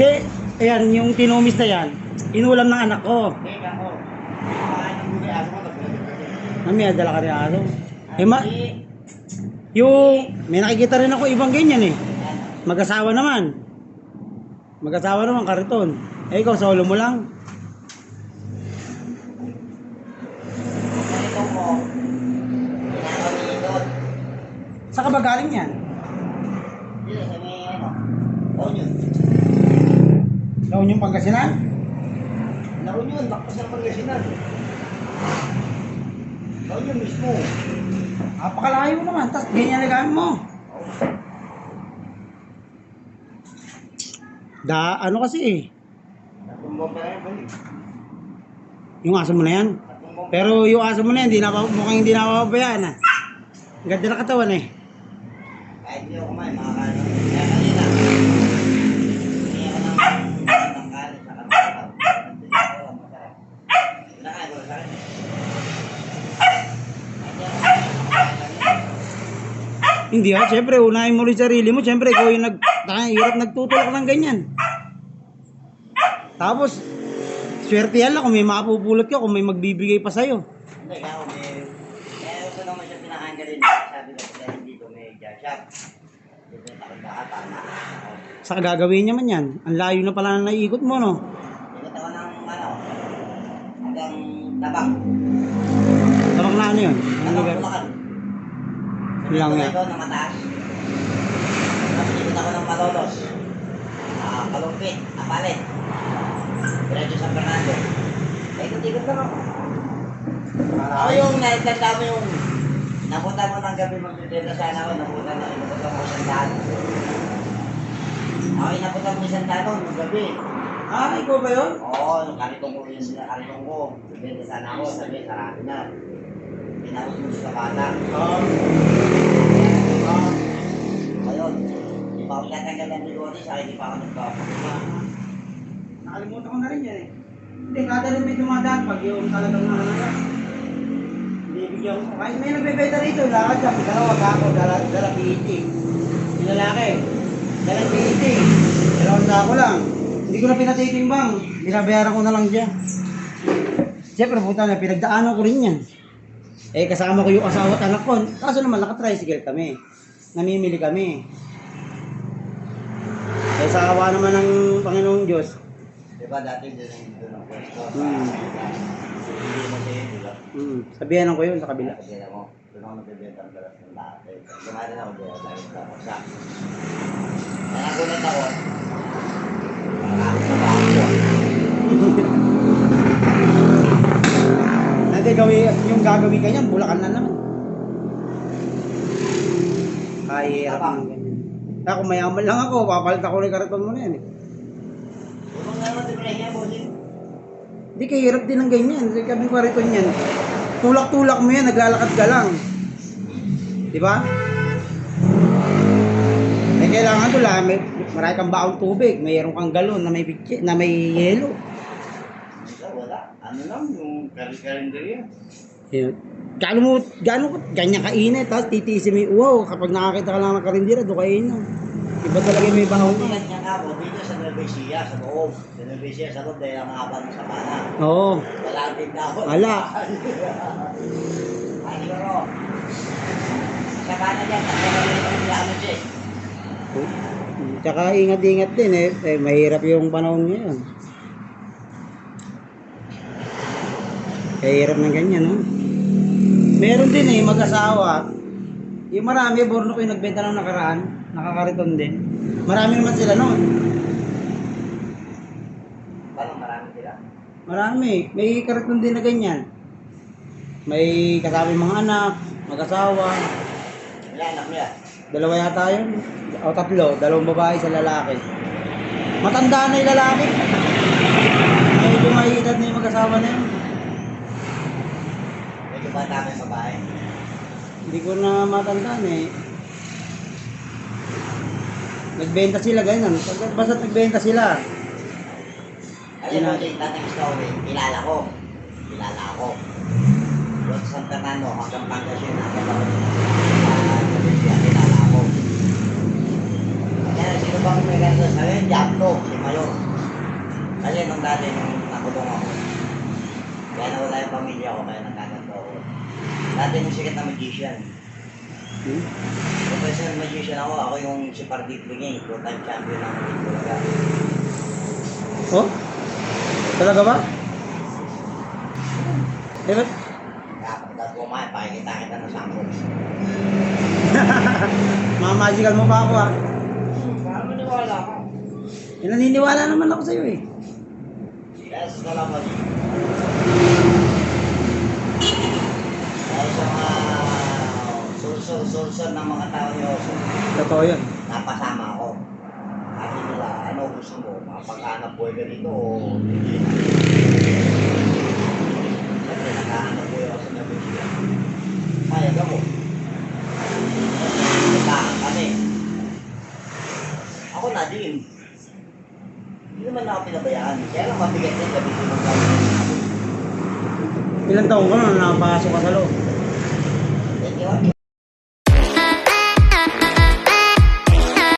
Hindi, ayan, yung tinumis na yan, inulam ng anak ko. Mami, dala ka rin aso. Eh, ma, yung, may nakikita rin ako ibang ganyan eh. Mag-asawa naman. Mag-asawa naman, kariton. Eh, ikaw, solo mo lang. Saan ka ba galing yan? Dito sa may ano. Onion. Laon yung Pangasinan? Na onion, bakit sa Pangasinan? Na onion mismo. Napakalayo naman, tapos ganyan na gamit mo. Da, ano kasi eh. Yun. Yung aso mo na yan. Pero yung aso mo na yan, di na, mukhang hindi napapabayaan ah. Ang Ganda na katawan eh. Kahit hindi ako kumain, makakain. Kaya kanina, hindi ako ng ng kanin sa kapatid. Hindi ako, masarap. Kinakain ko sa akin. Hindi ako kumakain kanina. Hindi ah, syempre, unahin mo rin sarili mo. Syempre, ikaw yung nag, hirap nagtutulak ng ganyan. Tapos, swerte yan lang kung may makapupulot ka, kung may magbibigay pa sa'yo. Hindi, ako may... Kaya gusto naman siya rin. Sabi ko, kaya dito may tama. Sa gagawin niya man yan. Ang layo na pala na naiikot mo, no? Ikot ako ng ano, hanggang tabang. Tabang na ano yun? Ano Tabang lugar? Lang yan. ko na mataas. Ikot ako ng Malolos. Ah, Kalumpit, Apalit. Diretso San Fernando. Ikot-ikot lang ako. Ako yung naitanda mo yung napunta mo ng gabi magtitira sana ako, napunta na napunta mo isang daan. Ako yung napunta mo isang daan ng gabi. Ah, ikaw ba yun? Oo, yung karitong ko yun sila, karitong ko. Bibili sana ako, sabi, sarado na. Mo sa bata. Um, di pa ako tatanggal ng bigote, sa akin pa ako nagpapakita. nakalimutan ko na rin yan eh. Hindi, kada rin may dumadaan pag yung talagang na yan. Bibigyan ko. Kahit may nagbebenta rito, lakad siya. Dalawa ka ako, dala, PET. Yung lalaki, dala PET. Dalawang sako lang. Hindi ko na pinatitimbang. Binabayaran ko na lang siya. Siyempre, puta na, pinagdaanan ko rin yan. Eh, kasama ko yung asawa at anak ko. Kaso naman, nakatricycle kami. Namimili kami. Eh, sa awa naman ng Panginoong Diyos, Di ba dati din ang dito ng pwesto? Hmm. Hindi mo siya yun, di ba? mm, sabihan ko yun sa kabila. Sabi mo, doon ako nagbibenta ng dalas ng lahat. Kumain ako doon, dahil sa paksa. Kaya nagulat ako, Marami sa bago. Hindi, gawin, yung gagawin ka niyan, bulakan na naman. Kahirap ng ganyan. Kaya kung mayaman lang ako, papalit ako ng karaton mo na yan eh. Hindi, kahirap din ng ganyan. Kasi kami kariton yan. Tulak-tulak mo yan, naglalakad ka lang. Di ba? May kailangan doon lang, may, marami kang baong tubig, mayroon kang galon na may, na may yelo. Wala, wala. Ano lang, yung kari-karinderya. Yun. Gaano mo, gaano ka, ganyan kainit, tapos titiisin mo yung uhaw. Kapag nakakita ka lang ng karindira, doon kain na. Iba talaga yung may bahaw ka. Nga po, dito sa Nuevesia, sa loob. Sa Nuevesia, sa loob, dahil ang haba ng sapana. Oo. Wala ang tindahan. Wala. Ay, pero, sapana dyan, ang gamit siya. Tsaka ingat-ingat din eh. eh mahirap yung panahon ngayon. Kahirap ng ganyan, no? Meron din eh, mag-asawa. Yung marami, borno ko yung nagbenta ng nakaraan. Nakakariton din. Marami naman sila noon. Parang marami sila. Marami. May kariton din na ganyan. May kasama mga anak, mag-asawa. Wala, anak niya. Dalawa yata yun. O tatlo. Dalawang babae sa lalaki. Matanda na yung lalaki. May edad na yung mag-asawa na yun. Bata kayo babae? Hindi ko na matandaan eh. Nagbenta sila ganyan. Pag- Basta nagbenta sila. Alam mo, yung dating story, eh. kilala ko. Kilala ako. Doon sa San Fernando, hanggang Pangasinan, hanggang ako. Ako. Kaya sino bang may ganito sa akin? Diablo, si Mayor. Kasi nung dati, nung nakulong ako, kaya nawala yung pamilya ko, kaya nagkakaroon sikat na magician. Hmm? Professional magician ako. Ako yung si Pardit Liging, two-time champion ng Bulaga. Oh? Talaga ba? Eh, ba't? Dapat dapat kumain, pakikita kita ng sample. Mga magical mo pa ako ah. Para maniwala ka. Eh, naniniwala naman ako sa'yo eh. Yes, salamat. Sulsol-sulsol ng mga tao Oso, Totoo yun. napasama ako. Sabi nila, ano gusto mo? Mapaghanap buhay ka dito o hindi? Siyempre, nakahanap buhay ako sa Nabisya. Kaya ka mo. Kami. Ako na din. Hindi naman ako pinabayaan. Kaya lang mabigat din gabi ko ng kami. Ilang taon ka na nakapasok ka sa loob?